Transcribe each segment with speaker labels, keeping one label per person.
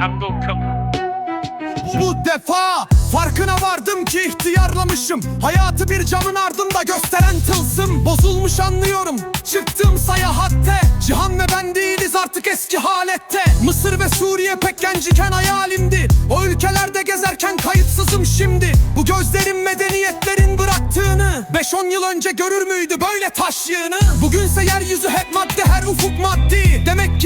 Speaker 1: tam.
Speaker 2: Bu defa farkına vardım ki ihtiyarlamışım. Hayatı bir camın ardında gösteren tılsım. Bozulmuş anlıyorum. Çıktım sayahatte Cihan ve ben değiliz artık eski halette. Mısır ve Suriye pek genciken hayalimdi. O ülkelerde gezerken kayıtsızım şimdi. Bu gözlerim medeniyetlerin bıraktığını. 5-10 yıl önce görür müydü böyle taşlığını Bugünse yeryüzü hep madde her ufuk maddi. Demek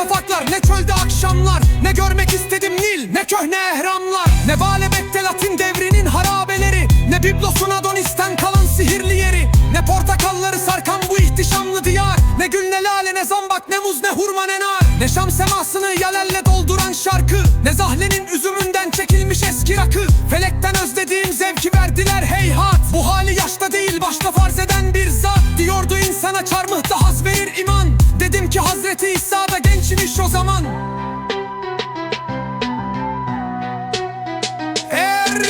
Speaker 2: şafaklar ne çölde akşamlar Ne görmek istedim Nil ne köhne ehramlar Ne Baalebek'te Latin devrinin harabeleri Ne Biblosun Adonis'ten kalan sihirli yeri Ne portakalları sarkan bu ihtişamlı diyar Ne gül ne lale ne zambak ne muz ne hurma ne nar Ne şam semasını yalelle dolduran şarkı Ne zahlenin üzümünden çekilmiş eski rakı Felekten özlediğim zevki verdiler heyhat Bu hali yaşta değil başta farz eden bir zat Diyordu insana çarmıhta haz verir iman Dedim ki Hazreti İsa da gençmiş o zaman. Eğer,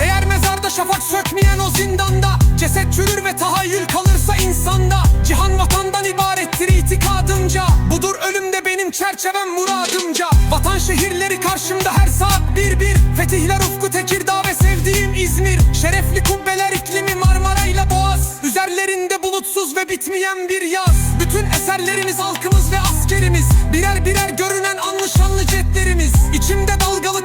Speaker 2: eğer mezarda şafak sökmeyen o zindanda Ceset çürür ve tahayyül kalırsa insanda Cihan vatandan ibarettir itikadımca. Budur ölümde benim çerçevem muradımca. Vatan şehirleri karşımda her saat bir bir. Fetihler ufku Tekirdağ ve sevdiğim İzmir. Şerefli kubbeler iklimi Marmara ile Boğaz. Üzerlerinde bulutsuz ve bitmeyen bir yaz. Bütün eserlerimiz halkımız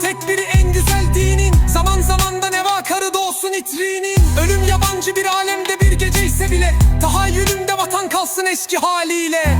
Speaker 2: İçimde dalgalı tek biri en güzel dinin. Zaman zaman da neva karı doğsun itrinin Ölüm yabancı bir alemde bir gece ise bile Tahayyülümde vatan kalsın eski haliyle